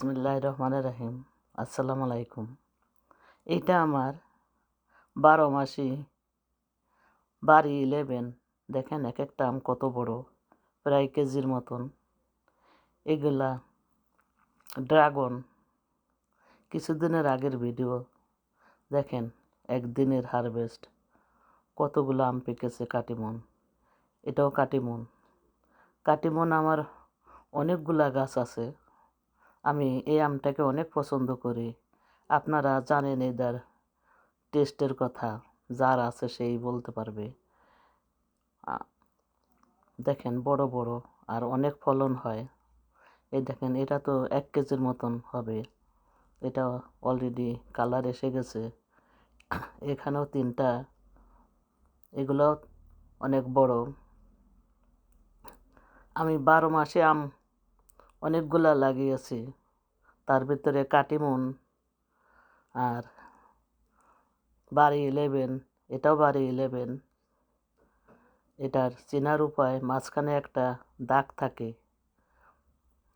বিসমুল্লাহ রহমান রাহিম। আসসালামু আলাইকুম। এটা আমার বারো মাসি বাড়ি ইলেভেন দেখেন এক একটা আম কত বড়, প্রায় কেজির মতন। এগুলা ড্রাগন। কিছুদিনের আগের ভিডিও দেখেন একদিনের হারভেস্ট কতগুলো আম পেকেছে কাটিমন। এটাও কাটিমন। কাটিমন আমার অনেকগুলা গাছ আছে। আমি এই আমটাকে অনেক পছন্দ করি। আপনারা জানেন এদের টেস্টের কথা, যার আছে সেই বলতে পারবে। দেখেন বড় বড় আর অনেক ফলন হয়। এই দেখেন, এটা তো এক কেজির মতন হবে। এটা অলরেডি কালার এসে গেছে। এখানেও তিনটা। এগুলো অনেক বড়। আমি বারো মাসে আম অনেকগুলা লাগিয়েছি তার ভিতরে কাটিমন আর বাড়ি ইলেভেন এটাও বাড়ি ইলেভেন এটার চেনার উপায়, মাঝখানে একটা দাগ থাকে।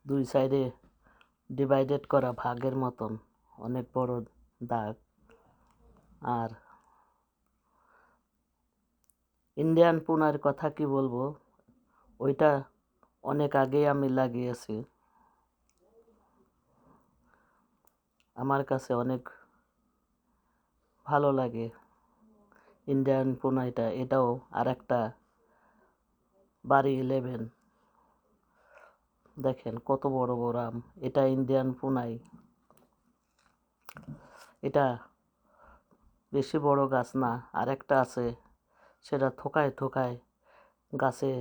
দুই সাইডে ডিভাইডেড করা ভাগের মতন, অনেক বড় দাগ। আর ইন্ডিয়ান পুনার কথা কি বলব? ওইটা অনেক আগেই আমি লাগিয়েছি। আমার কাছে অনেক ভালো লাগে ইন্ডিয়ান পুনাইটা এটাও আর একটা বাড়ি ইলেভেন দেখেন কত বড় বড় আম। এটা ইন্ডিয়ান পুনাই এটা বেশি বড় গাছ না আর একটা আছে সেটা থোকায় থোকায় গাছে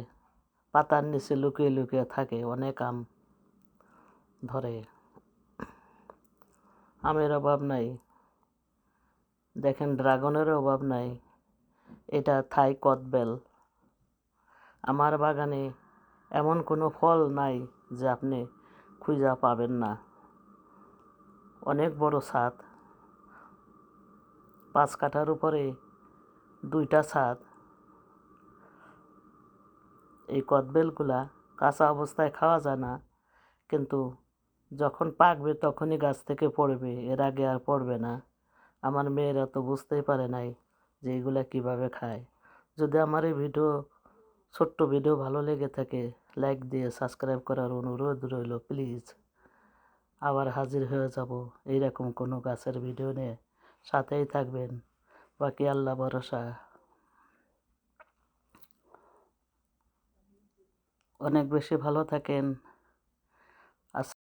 পাতার নিচে লুকিয়ে লুকিয়ে থাকে, অনেক আম ধরে। আমের অভাব নাই। দেখেন, ড্রাগনের অভাব নাই। এটা থাই কদবেল। আমার বাগানে এমন কোনো ফল নাই যে আপনি খুঁজা পাবেন না। অনেক বড় ছাদ। পাঁচ কাঠার উপরে দুইটা ছাদ। এই কদবেলগুলা কাঁচা অবস্থায় খাওয়া যায় না, কিন্তু যখন পাকবে তখনই গাছ থেকে পড়বে, এর আগে আর পড়বে না। আমার মেয়েরা তো বুঝতেই পারে নাই যে এগুলা কীভাবে খায়। যদি আমার এই ভিডিও, ছোট্ট ভিডিও ভালো লেগে থাকে লাইক দিয়ে সাবস্ক্রাইব করার অনুরোধ রইল প্লিজ আবার হাজির হয়ে যাব এইরকম কোনো গাছের ভিডিও নিয়ে। সাথেই থাকবেন। বাকি আল্লাহ ভরসা। অনেক বেশি ভালো থাকেন।